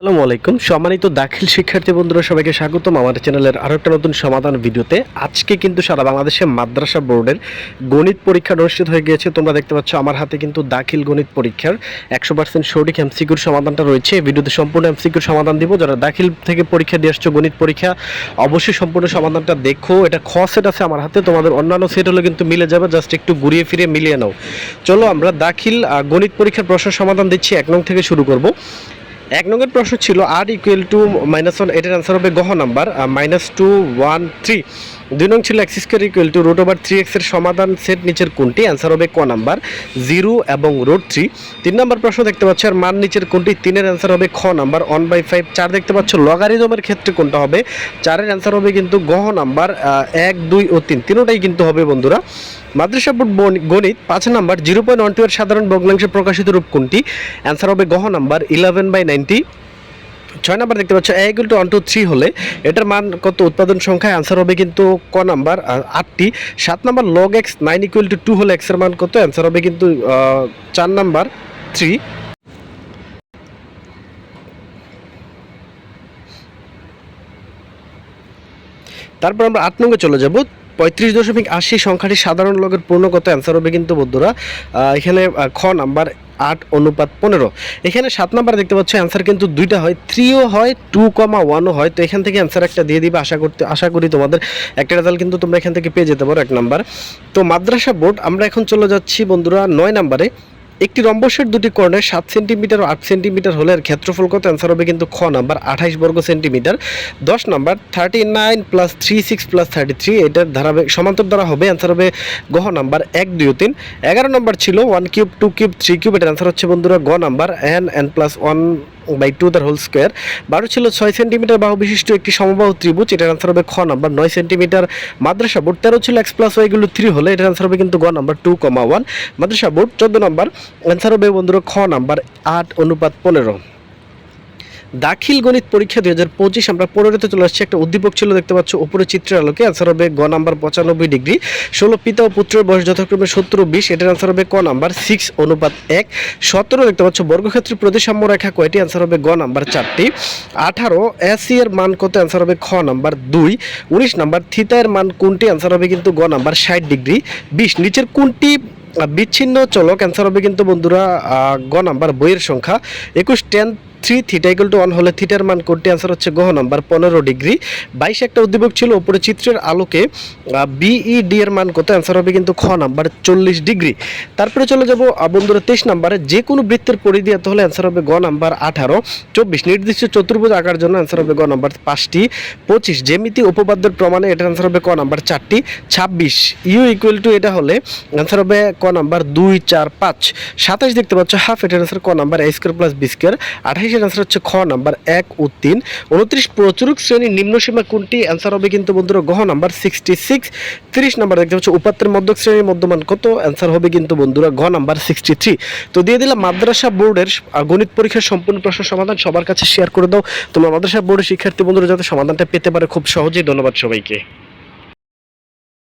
আসসালামু আলাইকুম। সম্মানিত দাখিল শিক্ষার্থী বন্ধুরা, সবাইকে স্বাগতম আমাদের চ্যানেলের আরও একটা নতুন সমাধান ভিডিওতে। আজকে কিন্তু সারা বাংলাদেশে মাদ্রাসা বোর্ডের গণিত পরীক্ষা অনুষ্ঠিত হয়ে গিয়েছে। তোমরা দেখতে পাচ্ছ, আমার হাতে কিন্তু দাখিল গণিত পরীক্ষার একশো পার্সেন্ট সঠিক এমসিকিউর সমাধানটা রয়েছে। এই ভিডিওতে সম্পূর্ণ এমসিকিউর সমাধান দিব। যারা দাখিল থেকে পরীক্ষা দিয়ে আসছো গণিত পরীক্ষা, অবশ্যই সম্পূর্ণ সমাধানটা দেখো। এটা খ সেট আছে আমার হাতে, তোমাদের অন্যান্য সেট হলে কিন্তু মিলে যাবে। জাস্ট একটু ঘুরিয়ে ফিরে মিলিয়ে নাও। চলো আমরা দাখিল গণিত পরীক্ষার প্রশ্ন সমাধান দিচ্ছি। এক নং থেকে শুরু করব। এক নম্বর প্রশ্ন ছিল আর ইকুয়াল টু মাইনাস ওয়ান এটার অ্যান্সার হবে গহ number minus two one three দুই নং ছিল x square equal to root over three এক্সের সমাধান সেট নিচের কোনটি অ্যান্সার হবে ক নাম্বার জিরো এবং রুট থ্রি তিন নম্বর প্রশ্ন দেখতে পাচ্ছ, আর মান নিচের কোনটি তিনের অ্যান্সার হবে খ নাম্বার ওয়ান বাই ফাইভ চার দেখতে পাচ্ছ লগারিদমের ক্ষেত্রে কোনটা হবে। চারের অ্যান্সার হবে কিন্তু গহ নাম্বার এক, দুই ও তিন। তিনোটাই কিন্তু হবে বন্ধুরা। মাদ্রাসা বোর্ড গণিত পাঁচ number zero point one two এর সাধারণ ভগ্নাংশে প্রকাশিত রূপ কোনটি অ্যান্সার হবে গহ নাম্বার ইলেভেন বাই নাইনটি ছয় নাম্বার দেখতে পাচ্ছ এ টু ওয়ান টু থ্রি হলে এটার মান কত? উৎপাদন সংখ্যায় অ্যান্সার হবে কিন্তু ক নাম্বার? আটটি। সাত number log x nine equal to two হলে এক্সের মান কত? অ্যান্সার হবে কিন্তু চার নাম্বার থ্রি তারপর আমরা আট নঙ্গে চলে যাব। পঁয়ত্রিশ দশমিক আশি সংখ্যাটি সাধারণ লোকের পূর্ণগত অ্যান্সার হবে কিন্তু বন্ধুরা এখানে খ নাম্বার আট অনুপাত পনেরো। এখানে সাত নাম্বার দেখতে পাচ্ছ অ্যান্সার কিন্তু দুইটা হয় থ্রিও হয় টু কমা ওয়ানও হয়। তো এখান থেকে অ্যান্সার একটা দিয়ে দিবে, আশা করতে, আশা করি তোমাদের একটা রেজাল্ট কিন্তু তোমরা এখান থেকে পেয়ে যেতে পারো এক নাম্বার। তো মাদ্রাসা বোর্ড, আমরা এখন চলে যাচ্ছি বন্ধুরা নয় নাম্বারে। একটি রম্বসের দুটি কর্ণে সাত সেন্টিমিটার ও আট সেন্টিমিটার হলে এর ক্ষেত্রফল কত? অ্যান্সার হবে কিন্তু খ নাম্বার, আঠাইশ বর্গ সেন্টিমিটার। দশ number thirty nine plus three six plus thirty three এটার ধারাবাহিক সমান্তর দ্বারা হবে। অ্যান্সার হবে গহ নাম্বার, এক, দুই তিন। এগারো নাম্বার ছিল one cube two cube three cube এটার অ্যান্সার হচ্ছে বন্ধুরা গ number n n plus one by two the whole square. বারো ছিল ছয় সেন্টিমিটার বাহু বিশিষ্ট একটি সমবাহু ত্রিভুজ। এটার আনসার হবে খ নাম্বার। নয় সেন্টিমিটার মাদ্রাসা বোর্ড। তেরো ছিল এক্স প্লাস ওয়াইগুলো থ্রি হলে এটার আনসার হবে কিন্তু গ number two comma one Madrasa board. চোদ্দ নাম্বার। অ্যান্সার হবে বন্ধুরা খ নাম্বার আট অনুপাত পনেরো। দাখিল গণিত পরীক্ষা দুই হাজার পঁচিশ আমরা পনেরোতে চলে আসছি। একটা উদ্দীপক ছিল, দেখতে পাচ্ছ, উপরে চিত্রের আলোকে। অ্যান্সার হবে গ নাম্বার পঁচানব্বই ডিগ্রি। ষোলো পিতা ও পুত্রের বয়স যথাক্রমে সত্তর বিশ। এটার অ্যান্সার হবে ক নাম্বার সিক্স অনুপাত এক। সতেরো, দেখতে পাচ্ছ বর্গক্ষেত্রের প্রতিসাম্য রেখা কয়টি? অ্যান্সার হবে গ নাম্বার চারটি। আঠারো এসি এর মান কত? অ্যান্সার হবে খ নাম্বার দুই। উনিশ নাম্বার, থিতা এর মান কোনটি? অ্যান্সার হবে কিন্তু গ নাম্বার ষাট ডিগ্রি। বিশ, নিচের কোনটি বিচ্ছিন্ন চলক? অ্যান্সার হবে কিন্তু বন্ধুরা গ নাম্বার বইয়ের সংখ্যা। একুশ tan three theta equal to one হলে থিটার মান কোনটি অ্যান্সার হচ্ছে গহ নাম্বার পনেরো ডিগ্রি। বাইশ একটা উদ্দীপক ছিল, উপরে চিত্রের আলোকে বিইডি এর মান কত? অ্যান্সার হবে কিন্তু খ নাম্বার চল্লিশ ডিগ্রি। তারপরে চলে যাব বন্ধুরা তেইশ নাম্বারে যে কোনো বৃত্তের পরিধি এত হলে অ্যান্সার হবে গ নাম্বার আঠারো। চব্বিশ, নির্দিষ্ট চতুর্ভুজ আঁকার জন্য অ্যান্সার হবে গ নাম্বার পাঁচটি। পঁচিশ, জ্যামিতি উপপাদ্যের প্রমাণে এটার অ্যান্সার হবে ক নাম্বার চারটি। ছাব্বিশ ইউ ইকুয়াল টু এটা হলে অ্যান্সার হবে ক নাম্বার দুই, চার, পাঁচ। সাতাশ দেখতে পাচ্ছ হাফ এটার অ্যান্সার ক number a square plus b square আঠাইশের answer হচ্ছে খ নাম্বার এক ও তিন। উনত্রিশ প্রচুরক শ্রেণির নিম্নসীমা কোনটি? অ্যান্সার হবে কিন্তু বন্ধুরা গহ নাম্বার সিক্সটি সিক্স তিরিশ নাম্বার দেখতে পাচ্ছ উপাত্তের মধ্যক শ্রেণির মধ্যমান কত? অ্যান্সার হবে কিন্তু বন্ধুরা ঘ নাম্বার সিক্সটি থ্রি তো দিয়ে দিলাম, মাদ্রাসা বোর্ডের গণিত পরীক্ষার সম্পূর্ণ প্রশ্ন সমাধান সবার কাছে শেয়ার করে দাও। তোমরা মাদ্রাসা বোর্ডের শিক্ষার্থী বন্ধুরা যাতে সমাধানটা পেতে পারে খুব সহজেই। ধন্যবাদ সবাইকে।